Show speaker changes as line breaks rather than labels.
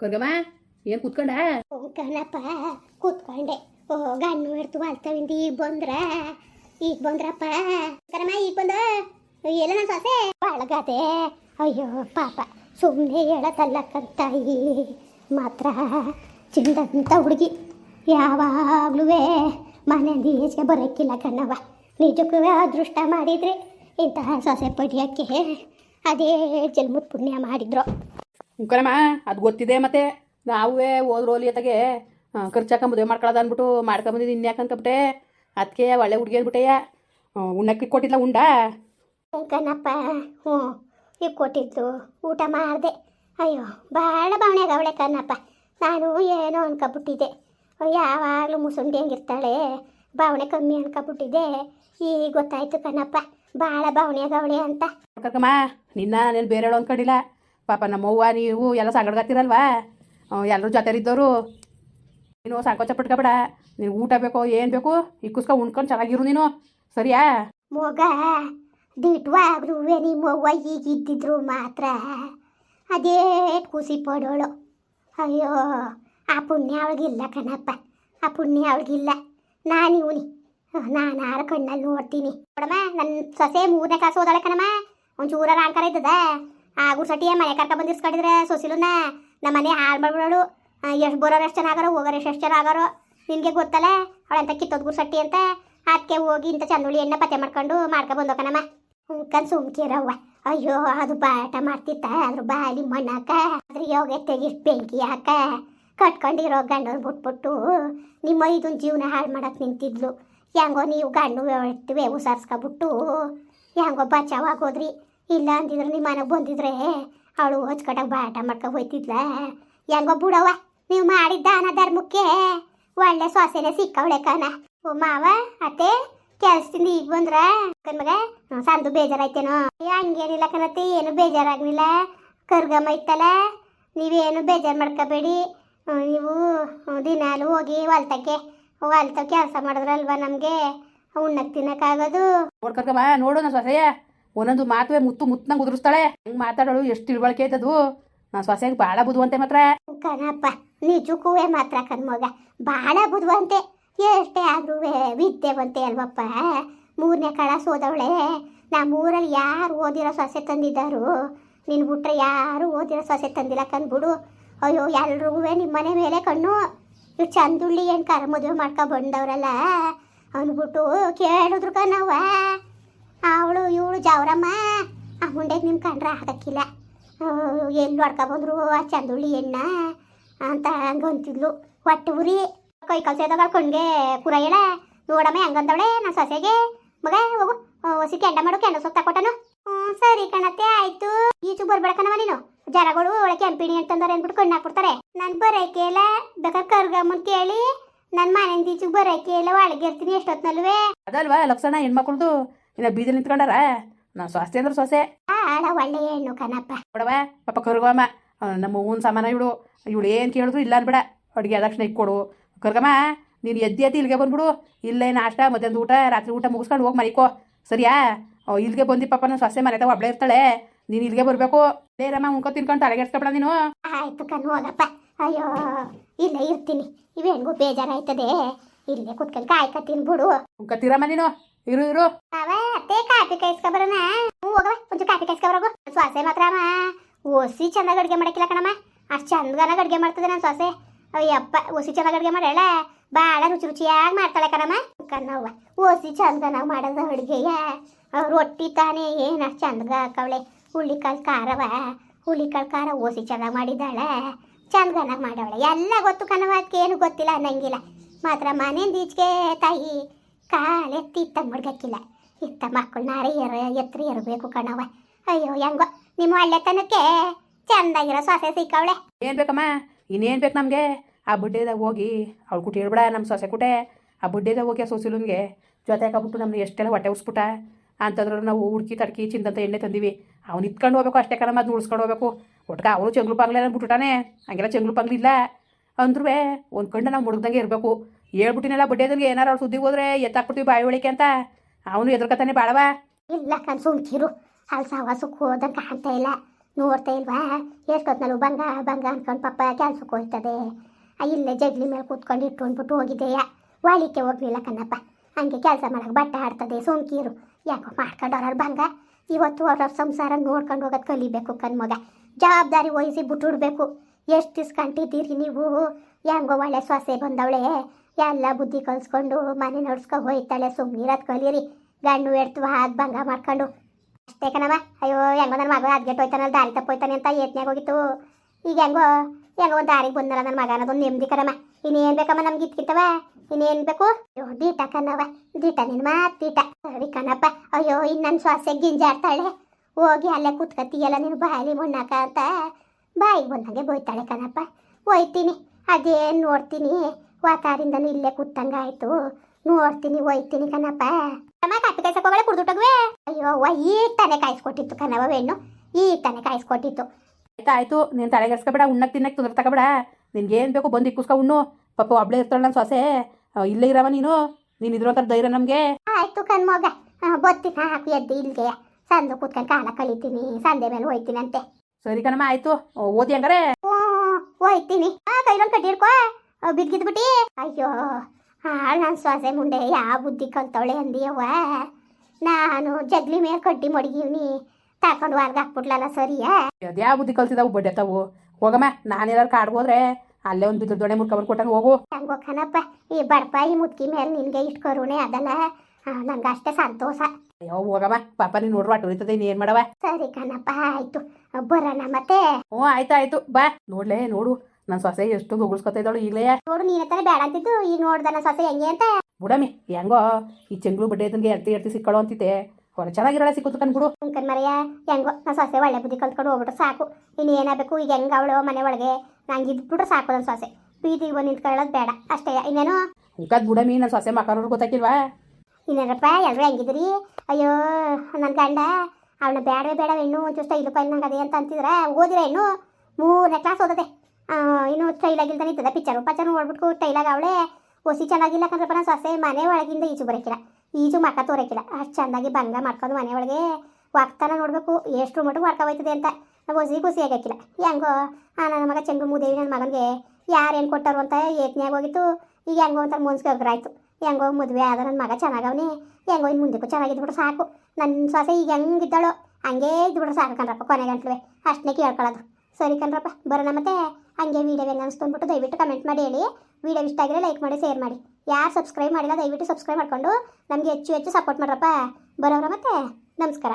ಕರ್ಗಮ್ಮ ಏನು ಕೂತ್ಕೊಂಡ?
ಕಣಪ್ಪ ಕೂತ್ಕೊಂಡೆ. ಓ ಗಣ್ಣು ಹಿಡ್ತು ಅಲ್ತವಿಂದ ಈಗ ಬಂದ್ರ. ಈಗ ಬಂದ್ರಪ್ಪ. ಕರಮ್ಮ ಈಗ ಬಂದ? ಎಲ್ಲ ನನ್ನ ಸೊಸೆ? ಒಳಗದೆ ಅಯ್ಯೋ, ಪಾಪ. ಸುಮ್ಮನೆ ಹೇಳತಲ್ಲಕ್ಕಂತಾಯಿ ಮಾತ್ರ ಚಿಂದಂತ ಹುಡುಗಿ. ಯಾವಾಗ್ಲೂ ಮನೆ ಈಚೆಗೆ ಬರೋಕ್ಕಿಲ್ಲ ಕಣ್ಣವ್ವ. ನಿಜಕ್ಕೂ ಅದೃಷ್ಟ ಮಾಡಿದ್ರೆ ಇಂತಹ ಸೊಸೆ ಪಡಿಯಕ್ಕೆ ಅದೇ ಜನ್ಮದ ಪುಣ್ಯ ಮಾಡಿದ್ರು.
ಕರಮ್ಮ ಅದು ಗೊತ್ತಿದೆ ಮತ್ತೆ. ನಾವೇ ಹೋದ್ರು ಅಲ್ಲಿ ಖರ್ಚು ಖರ್ಚಾಕ ಮದುವೆ ಮಾಡ್ಕೊಳ್ಳೋದು ಅಂದ್ಬಿಟ್ಟು ಮಾಡ್ಕೊಂಬಂದಿದ್ದು ಇನ್ಯಾಕೆ ಅನ್ಕೊಬಿಟ್ಟೆ ಅದಕ್ಕೆ ಒಳ್ಳೆ ಹುಡುಗಿ ಅಂದ್ಬಿಟ್ಟೆಯ ಉಣ್ಣಕ್ಕೆ ಕೊಟ್ಟಿಲ್ಲ ಉಂಡ?
ಕಣಪ್ಪ ಹ್ಞೂ ಈಗ ಕೊಟ್ಟಿದ್ದು. ಊಟ ಮಾಡಿದೆ. ಅಯ್ಯೋ ಭಾಳ ಭಾವನೆ ಆಗವಳೆ ಕಣಪ್ಪ ನಾನು ಏನೋ ಅನ್ಕೊಬಿಟ್ಟಿದ್ದೆ ಯಾವಾಗಲೂ ಮುಸುಂಡಿ ಹಂಗಿರ್ತಾಳೆ. ಭಾವನೆ ಕಮ್ಮಿ ಅನ್ಕೊಬಿಟ್ಟಿದ್ದೆ ಈಗ ಗೊತ್ತಾಯ್ತು ಕಣಪ್ಪ ಭಾಳ ಭಾವನೆ ಆಗವಳೆ ಅಂತ.
ಕರ್ಕಮ್ಮ ನಿನ್ನ ನಾನು ಬೇರೆ ಹೇಳೋ ಅನ್ಕೊಂಡಿಲ್ಲ. ಪಾಪ ನಮ್ಮವ್ವ, ನೀವು ಎಲ್ಲ ಸಂಗಡ್ಗತ್ತಿರಲ್ವಾ? ಎಲ್ಲರೂ ಜೊತೆಲಿದ್ದವರು ನೀನು ಸಂಕೋಚ ಪಟ್ಕೊಬೇಡ ನೀನು ಊಟ ಬೇಕೋ, ಏನು ಬೇಕು ಇಕ್ಕಿಸ್ಕೊ ಉಣ್ಕೊಂಡು ಚೆನ್ನಾಗಿರು ನೀನು. ಸರಿಯಾ?
ಮೊಗ ದಿಟ್ವಾಗ್ರೂ ನಿಮ್ಮವ್ವ ಈಗ ಇದ್ದಿದ್ರು ಮಾತ್ರ. ಅದೇ ಖುಷಿ ಪಡೋಳು. ಅಯ್ಯೋ, ಆ ಪುಣ್ಯ ಅವಳಿಗಿಲ್ಲ ಕಣಪ್ಪ, ಆ ಪುಣ್ಯ ಅವಳಿಗಿಲ್ಲ. ನಾನು ಇವನಿ. ನಾನು ಆರ ಕಣ್ಣಲ್ಲಿ ನೋಡ್ತೀನಿ. ನೋಡಮ್ಮ ನನ್ನ ಸೊಸೆ ಮೂರನೇ ಕಾಸು ಓದಾಳೆ ಕಣಮ್ಮ. ಒಂಚೂರ ರಾಣ್ಕರ ಇದ್ದದ. ಆ ಸಟಿ ಮನೆ ಕರ್ಕ ಬಂದಿರ್ಸ್ಕೊಂಡಿದ್ರೆ ಸೊಸಿಲುನ? ನಮ್ಮ ಮನೆ ಹಾಳು ಮಾಡ್ಬಿಡೋಳು. ಎಷ್ಟು ಬರೋರು ಎಷ್ಟು ಜನ ಆಗಾರೋ ಹೋಗೋರು ಎಷ್ಟು ಎಷ್ಟು ಜನ ಆಗಾರೋ ನಿನಗೆ ಗೊತ್ತಲ್ಲ? ಅವಳಂತ ಕಿತ್ತೋದ್ ಗುರ್ಸಟ್ಟಿ ಅಂತ. ಅದಕ್ಕೆ ಹೋಗಿ ಇಂಥ ಚಂದುಳಿ ಎಣ್ಣೆ ಪತ್ತೆ ಮಾಡ್ಕೊಂಡು ಮಾಡ್ಕೊ ಬಂದೋಕನಮ್ಮ ಹುಂಕನ್ ಸುಮ್ಕಿರವ್ವ ಅಯ್ಯೋ, ಅದು ಬಾಟ ಮಾಡ್ತಿತ್ತ? ಅದ್ರ ಬಾಲಿ ಮಣ್ಣಾಕ? ಅದ್ರ ಯೋಗ ತೆಗಿಸ್ ಬೆಂಕಿ ಹಾಕ? ಕಟ್ಕೊಂಡಿರೋ ಗಂಡನ ಬಿಟ್ಬಿಟ್ಟು ನಿಮ್ಮ ಇದನ್ನ ಜೀವನ ಹಾಳು ಮಾಡಕ್ಕೆ ನಿಂತಿದ್ಲು. ಹೆಂಗೋ ನೀವು ಗಂಡು ವ್ಯವಸ್ಥೆ ಉಸಾರ್ಸ್ಕೊಬಿಟ್ಟು ಹೆಂಗೋ ಬಚಾವ್ ಆಗೋದ್ರಿ. ಇಲ್ಲ ಅಂದಿದ್ರೆ, ನಿಮ್ಮ ಮನೆಗೆ ಬಂದಿದ್ರೆ ಅವಳು ಹೊಚ್ಕಟಾಗ ಬಾಟ ಮಾಡ್ಕೊ ಹೋಯ್ತಿದ್ಲ. ಹೆಂಗೋ ಬಿಡವ್ವ, ನೀವು ಮಾಡಿದ್ದ ಧರ್ಮಕ್ಕೆ ಒಳ್ಳೆ ಸೊಸೆನೆ ಸಿಕ್ಕವಳೆ ಕಣ. ಓ ಮಾವ, ಅತ್ತೆ, ಕೆಲ್ಸದಿಂದ ಈಗ ಬಂದ್ರ? ಮಗ ಸಂದು ಬೇಜಾರಾಯ್ತೇನೋ? ಹಂಗೇನಿಲ್ಲ ಕಣತ್ತೆ, ಏನು ಬೇಜಾರಾಗ್ಲಿಲ್ಲ. ಕರ್ಗಮ್ಮ ಇತ್ತಲ್ಲ, ನೀವೇನು ಬೇಜಾರು ಮಾಡ್ಕೋಬೇಡಿ. ನೀವು ದಿನಾಲು ಹೋಗಿ ಹೊಲ್ತಕ್ಕೆ ಹೊಲ್ತ ಕೆಲಸ ಮಾಡಿದ್ರಲ್ವಾ ನಮಗೆ? ಉಣ್ಣಕ್ಕೆ ತಿನ್ನಕ್ಕಾಗೋದು?
ನೋಡು ಸೊಸೆಯ. ಒಂದೊಂದು ಮಾತುವೆ ಮುತ್ತು ಮುತ್ತಂಗೆ ಉದುರಿಸ್ತಾಳೆ. ಹಂಗೆ ಮಾತಾಡೋಳು, ಎಷ್ಟು ತಿಳುವಳಿಕೆ ಐತದು ನಾ ಸೊಸೆಗೆ ಭಾಳ ಬುದ್ಧುವಂತೆ ಮಾತ್ರ.
ಕಣಪ್ಪ ನಿಜಕ್ಕೂ ಮಾತ್ರ ಕಣ್ಮಗ ಭಾಳ ಬುದ್ಧುವಂತೆ. ಎಷ್ಟೇ ಆದ್ರೂ ವಿದ್ಯೆವಂತೆ ಅಲ್ವಪ್ಪ. ಮೂರನೇ ಕಳ ಸೋದವಳೆ. ನಮ್ಮೂರಲ್ಲಿ ಯಾರು ಓದಿರೋ ಸೊಸೆ ತಂದಿದ್ದಾರು? ನಿನ್ ಬಿಟ್ರೆ ಯಾರು ಓದಿರೋ ಸೊಸೆ ತಂದಿಲ್ಲ ಕಂದ್ಬಿಡು ಅಯ್ಯೋ ಎಲ್ರಿಗೂ ನಿಮ್ಮ ಮನೆ ಮೇಲೆ ಕಣ್ಣು. ಇವ್ ಚಂದುಳ್ಳಿ ಏನು ಕರ ಮದುವೆ ಮಾಡ್ಕೊ ಬಂದವ್ರಲ್ಲ? ಅನ್ಬಿಟ್ಟು ಕೇಳಿದ್ರು ಕಣವ್ವ. ಅವಳು ಇವಳು ಜಾವ್ರಮ್ಮ. ಆ ಹುಂಡೆಗೆ ನಿಮ್ಮ ಕಂಡ್ರೆ ಆಗಕ್ಕಿಲ್ಲ ಎಲ್ಲಿ ಹೊಡ್ಕೊಬಂದ್ರು ಆ ಚಂದುಳ್ಳಿ ಎಣ್ಣ ಅಂತ ಹಂಗಂತಿದ್ಲು ಹೊಟ್ಟೆ ಉರಿ, ಕೈ ಕಲ್ಸೇದಾಗ ಕಣ್ಗೆ ಕುರ ಹೇಳ ನೋಡಮ್ಮ ಹೆಂಗಂದವಳೆ ನನ್ನ ಸೊಸೆಗೆ. ಮಗ, ಹೋಗು. ಹೊಸಿ ಕೆಂಡ ಮಾಡು, ಕೆಂಡ ಸೊತ್ತ ಕೊಟ್ಟನು ಹ್ಞೂ, ಸರಿ ಕಣತ್ತೆ, ಆಯ್ತು. ಈಚು ಬರ್ಬೇಡ ಕಣವ ನೀನು. ಜನಗಳು ಒಳಗೆ ಕೆಂಪಿಣಿ ಅಂತಂದ್ರೆ ಅಂದ್ಬಿಟ್ಟು ಕಣ್ಣು ಹಾಕ್ಬಿಡ್ತಾರೆ. ನಾನು ಬರೋಕೆ ಇಲ್ಲ ಬೇಕಾದ್ರೆ ಕರ್ಗಮ್ಮನ್ ಕೇಳಿ. ನನ್ನ ಮನೆಯಿಂದ ಈಚೆಗೆ ಬರೋಕೆ ಇಲ್ಲ ಒಳಗೆ ಇರ್ತೀನಿ ಎಷ್ಟೊತ್ತಿನಲ್ವೇ
ಅದಲ್ವಾ, ಲಕ್ಷಣ ಹೆಣ್ಮಕ್ಳದು. ಇನ್ನು ಬೀದಿ ನಿಂತ್ಕೊಂಡಾರ? ನಾ ಸೊಸೆ ಅಂದ್ರೆ ಸೊಸೆ.
ಒಳ್ಳೆ ಹೆಣ್ಣು ಕಣಪ್ಪ.
ಕೊಡವ ಪಾಪ ಕರ್ಗಮ್ಮ ನಮ್ಮ ಹೂನ್ ಸಾಮಾನ ಇವಳು ಇವಳು ಏನು ಕೇಳಿದ್ರು ಇಲ್ಲ ಅನ್ಬೇಡ. ಅಡುಗೆ ಅದಕ್ಷಣ ಇಕ್ಕೊಡು. ಕರ್ಗಮ್ಮ ನೀನು ಎದ್ದಿ ಎದ್ದಿ ಇಲ್ಲಿಗೆ ಬಂದ್ಬಿಡು. ಇಲ್ಲೇ ನಾಷ್ಟ ಮಧ್ಯಾಹ್ನದ ಊಟ ರಾತ್ರಿ ಊಟ ಮುಗಿಸ್ಕೊಂಡು ಹೋಗಿ ಮರಿಕೋ ಸರಿಯಾ? ಇಲ್ಲಿಗೆ ಬಂದಿ ಪಾಪ ನನ್ನ ಸೊಸೆ ಮನೆ ಒಬ್ಳೆ ಇರ್ತಾಳೆ. ನೀನು ಇಲ್ಲಿಗೆ ಬರಬೇಕು. ಬೇರಮ್ಮ ಉಂಕೊ ತಿನ್ಕೊಂಡು ತಲೆಗೆಡ್ಸ್ಕೊಬೇಡ ನೀನು.
ಆಯ್ತು ಹೋಗಪ್ಪ. ಅಯ್ಯೋ ಇಲ್ಲ ಇರ್ತೀನಿ. ಇವೇನ್ಗೂ ಬೇಜಾರಾಯ್ತದೆ. ಇಲ್ಲೇ ಕುತ್ಕೊಂಡು ಕಾಯ್ಕ ತಿನ್ಬಿಡು.
ತಿರಮ್ಮ ನೀನು. ಇರು ಇರು.
ಅತ್ತೆ ಕಾಫಿ ಕಾಯಿಸ್ಕೊಬರೋಗು ಸೊಸೆ ಮಾತ್ರ ಓಸಿ ಚಂದಾಗ ಅಡುಗೆ ಮಾಡಕ್ಕಿಲ್ಲ ಕಣಮ್ಮ. ಅಷ್ಟು ಚಂದಗನಾಗ ಅಡುಗೆ ಮಾಡ್ತದೆ ನನ್ನ ಸೊಸೆ ಅಯ್ಯಪ್ಪ, ಓಸಿ ಚೆನ್ನಾಗಿ ಅಡುಗೆ ಮಾಡ್ಯಾಳ? ಭಾಳ ರುಚಿ ರುಚಿಯಾಗಿ ಮಾಡ್ತಾಳೆ ಕಣಮ್ಮ. ಕಣ್ಣವ್ವ, ಓಸಿ ಚಂದನಾಗ ಮಾಡೋದು ಅಡುಗೆಯ. ರೊಟ್ಟಿ ತಾನೇ ಏನ ಅಷ್ಟು ಚಂದಗ ಹಾಕವಳೆ. ಹುಳ್ಳಿಕಾಳು ಖಾರವ. ಹುಳಿಕಾಳು ಖಾರ ಓಸಿ ಚೆನ್ನಾಗಿ ಮಾಡಿದ್ದಾಳೆ. ಚಂದಗನಾಗ ಮಾಡವಳೆ. ಎಲ್ಲ ಗೊತ್ತು ಕಣವ ಅದಕ್ಕೆ ಏನು ಗೊತ್ತಿಲ್ಲ ಅನ್ನಂಗಿಲ್ಲ. ಮಾತ್ರ ಮನೆಯಿಂದ ಈಚೆಗೆ ತಾಯಿ. ಕಾಲೆತ್ತಿ ಇತ್ತ ಮುಡ್ಗಕ್ಕಿಲ್ಲ ಇತ್ತ ಮಕ್ಕಳನ್ನ ಎರ ಎತ್ತರಿ ಇರಬೇಕು ಕಣವ ಅಯ್ಯೋ, ಹೆಂಗೋ, ನಿಮ್ಮ ಒಳ್ಳೆತನಕ್ಕೆ ಚಂದಾಗಿರೋ ಸೊಸೆ ಸಿಕ್ಕವಳೆ.
ಏನು ಬೇಕಮ್ಮ? ಇನ್ನೇನು ಬೇಕು ನಮಗೆ? ಆ ಬುಡ್ಡೆದಾಗ ಹೋಗಿ ಅವಳು ಕುಟ್ಟಿ ಹೇಳ್ಬೇಡ ನಮ್ಮ ಸೊಸೆ ಕುಟೆ. ಆ ಬುಡ್ಡೆದಾಗ ಹೋಗಿ ಆ ಸೊಸಿಲುನ್ಗೆ ಜೊತೆ ಹಾಕಬಿಟ್ಟು ನಮ್ಗೆ ಎಷ್ಟೆಲ್ಲ ಹೊಟ್ಟೆ ಉಸ್ಬಿಟ್ಟ. ಅಂತಂದ್ರೆ ನಾವು ಹುಡುಕಿ ತಡ್ಕಿ ಚಿಂತಂತ ಎಣ್ಣೆ ತಂದೀವಿ. ಅವ್ನು ಇತ್ಕೊಂಡು ಹೋಗ್ಬೇಕು ಅಷ್ಟೇ ಕಣಮ್ಮ ಅದನ್ನ ಉಳಿಸ್ಕೊಂಡು ಹೋಗ್ಬೇಕು. ಒಟ್ಕ ಅವನು ಚೆಂಗ್ಳು ಪಂಗ್ಲೆಲ್ಲ ಬಿಟ್ಬಿಟ್ಟಾನೆ. ಹಂಗೆಲ್ಲ ಚಂಗ್ಲು ಪಂಗ್ಲಿಲ್ಲ ಅಂದ್ರೂ ಒಂದು ಕಂಡು ನಾವು ಮುಡ್ದಂಗೆ ಇರಬೇಕು. ಹೇಳ್ಬಿಟ್ಟಿನೆಲ್ಲ ಅದನ್ಗೆ ಏನಾರು ಅವ್ರು ಸುದ್ದಿಗೆ ಹೋದ್ರೆ ಎತ್ತಾಕ್ಬಿಡ್ತೀವಿ ಬಾಯಿ ಒಳಿಕೆ ಅಂತ. ಅವನು ಎದುರ್ಕತಾನೆ ಬಾಳವ.
ಇಲ್ಲ ಕಣ್ ಸುಮ್ಕಿರು ಅಲ್ಲಿ ಹಸುಕ್ ಹೋದಂಗೆ ಕಾಣ್ತಾ ಇಲ್ಲ. ನೋಡ್ತಾ ಇಲ್ವಾ? ಎಷ್ಟೊತ್ತಿನಲ್ಲೂ ಬಂಗ ಬಂಗ ಅನ್ಕೊಂಡು ಪಪ್ಪ ಕೆಲ್ಸಕ್ಕೆ ಹೋಗ್ತದೆ ಇಲ್ಲೇ ಜಗ್ಲಿ ಮೇಲೆ ಕೂತ್ಕೊಂಡು ಅಂದ್ಬಿಟ್ಟು ಹೋಗಿದ್ದೆಯ ವಾಲಿಕೆ ಹೋಗ್ಲಿಲ್ಲ ಕಣ್ಣಪ್ಪ. ಹಂಗೆ ಕೆಲಸ ಮಾಡಕ್ಕೆ ಬಟ್ಟೆ ಆಡ್ತದೆ ಸೋಂಕಿರು ಯಾಕೋ ಮಾಡ್ಕೊಂಡವ್ರ ಬಂಗ? ಇವತ್ತು ಅವ್ರವ್ರ ಸಂಸಾರ ನೋಡ್ಕೊಂಡು ಹೋಗೋದು ಕಲಿಬೇಕು ಕಣ್ಮಗ ಜವಾಬ್ದಾರಿ ವಹಿಸಿ ಬಿಟ್ಟು ಬಿಡ್ಬೇಕು ಎಷ್ಟು ಇಸ್ಕೊಂಡಿದ್ದೀರಿ ನೀವು? ಹೆಂಗೋ ಒಳ್ಳೆ ಸೊಸೆ ಬಂದವಳೆ. ಎಲ್ಲ ಬುದ್ಧಿ ಕಲ್ಸ್ಕೊಂಡು ಮನೆ ನಡ್ಸ್ಕೊ ಹೋಯ್ತಾಳೆ. ಸುಮ್ಮನಿರೋದು ಕಲೀರಿ. ಗಂಡು ಎಡ್ತು ಹಾಗೆ ಭಂಗ ಮಾಡ್ಕೊಂಡು. ಅಷ್ಟೇ ಕಣವ ಅಯ್ಯೋ, ಹೆಂಗೋ ನನ್ನ ಮಗ ಅದ್ಗೆಟ್ ಹೋಯ್ತಾನಲ್ಲ, ದಾರಿ ತಪ್ಪೋಯ್ತಾನೆ ಅಂತ ಯತ್ನ್ಯಾಗ ಹೋಗಿತ್ತು. ಈಗ ಹೆಂಗೋ ಹೆಂಗೋ ಒಂದು ದಾರಿಗೆ ಬಂದಲ್ಲ ನನ್ನ ಮಗ ಅನ್ನೋದೊಂದು ನೆಮ್ಮದಿ ಕಣಮ್ಮ ಇನ್ನೇನು ಬೇಕಮ್ಮ ನಮ್ಗೆ ಇದ್ಕಿಂತವ? ಇನ್ನೇನು ಬೇಕು? ಅಯ್ಯೋ, ದೀಟ ಕಣವ ದೀಟ ನಿನ್ನ ಮಾತು ದೀಟ. ಸರಿ ಕಣಪ್ಪ. ಅಯ್ಯೋ ಇನ್ನು ನನ್ನ ಶ್ವಾಸ ಗಿಂಜಾಡ್ತಾಳೆ ಹೋಗಿ ಅಲ್ಲೇ ಕೂತ್ಕತ್ತೀಯಲ್ಲ ನೀನು ಬಾಯಲ್ಲಿ ಮುಣ್ಣಾಕ ಅಂತ ಬಾಯಿಗೆ ಬಂದಂಗೆ ಬೋಯ್ತಾಳೆ ಕಣಪ್ಪ. ಹೋಯ್ತೀನಿ. ಅದೇನು ನೋಡ್ತೀನಿ. ವಾತಾರಿಂದನೂ ಇಲ್ಲೇ ಕೂತಂಗ ಆಯ್ತು. ನೋಡ್ತೀನಿ ಒಯ್ತೀನಿ ಕಣಪ್ಪ ಅಮ್ಮ ಕಾಪಿ ಕಾಯ್ಸಕ್ ಹೋಗಲ್ಲ ಕುಡ್ದುಟ್ಟೋಗ್ವೆ ಅಯ್ಯೋ ಅವ್ವ ಈಗ ತಾನೇ ಕಾಯಿಸ್ಕೊಟ್ಟಿತ್ತು ಕಣವ ಹೆಣ್ಣು. ಈ ತಾನೇ ಕಾಯಿಸ್ಕೊಟ್ಟಿತ್ತು.
ಆಯ್ತಾ ಆಯ್ತು ನೀನು ತಲೆಗೆಡ್ಸ್ಕೊಬೇಡ ಉಣ್ಣಕ್ಕೆ ತಿನ್ನಕ್ಕೆ ತೊಂದರೆ ತಗೋಬೇಡ. ನಿನ್ಗೆ ಏನು ಬೇಕು ಬಂದು ಇಕ್ಕಿಸ್ಕೊ ಉಣ್ಣು. ಪಾಪ ಒಬ್ಳೆ ಇರ್ತಾಳೆ ನನ್ನ ಸೊಸೆ. ಇಲ್ಲೇ ಇರವ ನೀನು. ನೀನ್ ಇದ್ರ ಧೈರ್ಯ ನಮಗೆ.
ಆಯ್ತು ಕಣ್ಮಗ ಬತ್ತೀನಿ ಹಾಕಿ ಎದ್ದು ಇಲ್ಲಿಗೆ ಸಂದು ಕೂತ್ಕೊಂಡು ಕಾಲ ಕಳಿತೀನಿ ಸಂದೆ ಮೇಲೆ ಹೋಯ್ತೀನಂತೆ.
ಸರಿ ಕಣಮ್ಮ ಆಯ್ತು. ಓದಿ ಹಂಗಾರೆ.
ಹೋಯ್ತೀನಿ. ಆ ಕೈಲೊಂದು ಕಟ್ಟಿ ಹಿಡ್ಕೊ. ಬಿದ್ಗಿದ್ಬಿಟ್ಟಿ ಅಯ್ಯೋ ಹಾಳು ನನ್ನ ಸೊಸೆ ಮುಂಡೆ ಯಾವ ಬುದ್ಧಿ ಕಲ್ತವಳೆ ಅಂದಿಯವ್ವ? ನಾನು ಜಗ್ಲಿ ಮೇಲೆ ಕಡ್ಡಿ ಮಡಗಿವ್ನಿ. ತಕೊಂಡು ವಾರ್ಗ ಹಾಕ್ಬಿಟ್ಲಲ್ಲ ಸರಿಯಾ?
ಅದ್ಯಾವ ಬುದ್ಧಿ ಕಲ್ಸಿದಾವು ಬಡ್ಡೆ ತಾವು ಹೋಗಮ್ಮ ನಾನೆಲ್ಲಾರು ಕಾಡ್ಗೆ ಹೋದ್ರೆ ಅಲ್ಲೇ ಒಂದು ಬಿದ್ದು ದೊಣ್ಣೆ ಮುರ್ಕೊಂಬಂದು ಕೊಟ್ಟಂಗೆ ಹೋಗು.
ಹಂಗೋ ಕಣಪ್ಪ ಈ ಬಡಪಾಯಿ ಮುದ್ಕಿ ಮೇಲೆ ನಿನಗೆ ಇಷ್ಟು ಕರುಣೆ ಅದಲ್ಲ. ನಂಗೆ ಅಷ್ಟೇ ಸಂತೋಷ.
ಅಯ್ಯೋ ಹೋಗಮ್ಮ ಪಾಪ ನೀನು ನೋಡ್ರು ಅಟ್ಟು ಏನು ಮಾಡವ?
ಸರಿ ಕಣಪ್ಪ ಆಯ್ತು. ಬರೋಣ ಮತ್ತೆ.
ಹ್ಞೂ ಆಯ್ತು ಆಯ್ತು. ಬಾ ನೋಡ್ಲೇ ನೋಡು. ನನ್ನ ಸೊಸೆ ಎಷ್ಟು ಉಗುಳ್ಸ್ಕೊತಾ ಇದ್ದಾಳು ಈಗಲೇ.
ನೋಡು ನೀನ್ ಬೇಡ ಅಂತಿತ್ತು. ಈಗ ನೋಡ್ದ ನನ್ನ ಸೊಸೆ ಹೆಂಗೆ ಅಂತ.
ಬುಡಮಿ ಹೆಂಗೋ ಈ ಚೆಂಗ್ಳು ಬಡ್ಡೆ ಇದ್ದಂಗೆ ಎರ್ತಿ ಎರ್ತಿ ಸಿಕ್ಕಳು ಅಂತಿತ್ತೆ ಹೊರ ಚೆನ್ನಾಗಿರೋಳ ಸಿಕ್ಕುತ್ತು ಕಣ್ಬಿಡು
ಕಣ್ಮರಿಯ ಮರೆಯ ಹೆಂಗೋ ನನ್ನ ಸೊಸೆ ಒಳ್ಳೆ ಬುದ್ಧಿ ಕಲ್ತ್ಕೊಂಡು ಹೋಗ್ಬಿಟ್ರೆ ಸಾಕು. ಇನ್ನು ಏನಾಗಬೇಕು ಈಗ ಹೆಂಗ ಅವಳು ಮನೆ ಒಳಗೆ? ನಂಗೆ ಇದ್ಬಿಟ್ರೆ ಸಾಕು ನನ್ನ ಸೊಸೆ. ಬೀದಿಗೆ ಬಂದು ನಿಂತ್ಕೊಳ್ಳೋದು ಬೇಡ ಅಷ್ಟೇ. ಇನ್ನೇನು?
ಉಂಕದ್ ಬುಡಮಿ ನನ್ನ ಸೊಸೆ ಮಕ್ಕಳವ್ರು ಗೊತ್ತಾಕಿಲ್ವಾ
ಇನ್ನೇನಪ್ಪ ಎಲ್ಲರೂ ಹೆಂಗಿದ್ರಿ ಅಯ್ಯೋ ನನ್ನ ಗಂಡ ಅವಳನ್ನ ಬೇಡವೇ ಬೇಡ ಇನ್ನು ಒಂಚೂಷ್ಟ ಇಲ್ಲಪ್ಪ ನಂಗೆ ಅದೇ ಅಂತ ಅಂತಿದ್ರೆ ಓದಿರ ಇನ್ನು. ಮೂರನೇ ಕ್ಲಾಸ್ ಓದದೆ. ಇನ್ನು ಸ್ಟೈಲಾಗಿಲ್ದಾನೆ ಇತ್ತದ ಪಿಚ್ಚರ್ ಪಚ್ಚರು ನೋಡ್ಬಿಟ್ಟು ಆಗ ಅವಳೆ ಒಸಿ ಚೆನ್ನಾಗಿಲ್ಲ ಕಣ್ರಪ್ಪ ನನ್ನ ಸೊಸೆ, ಮನೆ ಒಳಗಿಂದ ಈಜು ಬರೋಕಿಲ್ಲ. ಈಜು ಮಕ್ಕ ತೋರಕಿಲ್ಲ. ಅಷ್ಟು ಚೆಂದಾಗಿ ಭಂಗ ಮಾಡ್ಕೊಂಡು ಮನೆ ಒಳಗೆ ವಾಗ್ತಾನ ನೋಡಬೇಕು. ಎಷ್ಟು ಮಟ್ಟಿಗೆ ಮಾಡ್ಕೊ ಹೋಯ್ತದೆ ಅಂತ ಒಸಿ ಖುಷಿ ಆಗಕ್ಕಿಲ್ಲ. ಹೆಂಗೋ, ಆ, ನನ್ನ ಮಗ ಚಂದ್ರು ಮೂದೇವಿ ನನ್ನ ಮಗನಿಗೆ ಯಾರೇನು ಕೊಟ್ಟರು ಅಂತ ಏತ್ನ್ಯಾಗ ಹೋಗಿತ್ತು. ಈಗ ಹೆಂಗೋ ಅಂತ ಮುನ್ಸ್ಕೊಗ್ರಾಯ್ತು ಹೆಂಗೋ ಮದುವೆ ಆದ ನನ್ನ ಮಗ ಚೆನ್ನಾಗವನೇ ಹೆಂಗೋ ಇನ್ನು ಮುಂದಕ್ಕೂ ಚೆನ್ನಾಗಿದ್ಬಿಟ್ರೆ ಸಾಕು. ನನ್ನ ಸೊಸೆ ಈಗ ಹೆಂಗಿದ್ದಾಳೋ ಹಂಗೇ ಇದ್ಬಿಟ್ರೆ ಸಾಕು ಕಣ್ರಪ್ಪ, ಕೊನೆ ಗಂಟ್ಲುವೆ. ಅಷ್ಟನ್ನೇ ಕೇಳ್ಕೊಳ್ಳೋದು ಸರಿ ಕಣ್ರಪ್ಪ, ಬರೋಣ ಮತ್ತೆ. ಹಂಗೆ ವೀಡಿಯೋ ಹೆಂಗೆ ಅನಿಸ್ತು ಅಂದ್ಬಿಟ್ಟು ದಯವಿಟ್ಟು ಕಮೆಂಟ್ ಮಾಡಿ ಹೇಳಿ. ವೀಡಿಯೋ ಇಷ್ಟ ಆಗಿದ್ರೆ ಲೈಕ್ ಮಾಡಿ ಶೇರ್ ಮಾಡಿ. ಯಾರು ಸಬ್ಸ್ಕ್ರೈಬ್ ಮಾಡಿಲ್ಲ ದಯವಿಟ್ಟು ಸಬ್ಸ್ಕ್ರೈಬ್ ಮಾಡಿಕೊಂಡು ನಮಗೆ ಹೆಚ್ಚು ಹೆಚ್ಚು ಸಪೋರ್ಟ್ ಮಾಡ್ರಪ್ಪ. ಬರೋರ ಮತ್ತೆ. ನಮಸ್ಕಾರ.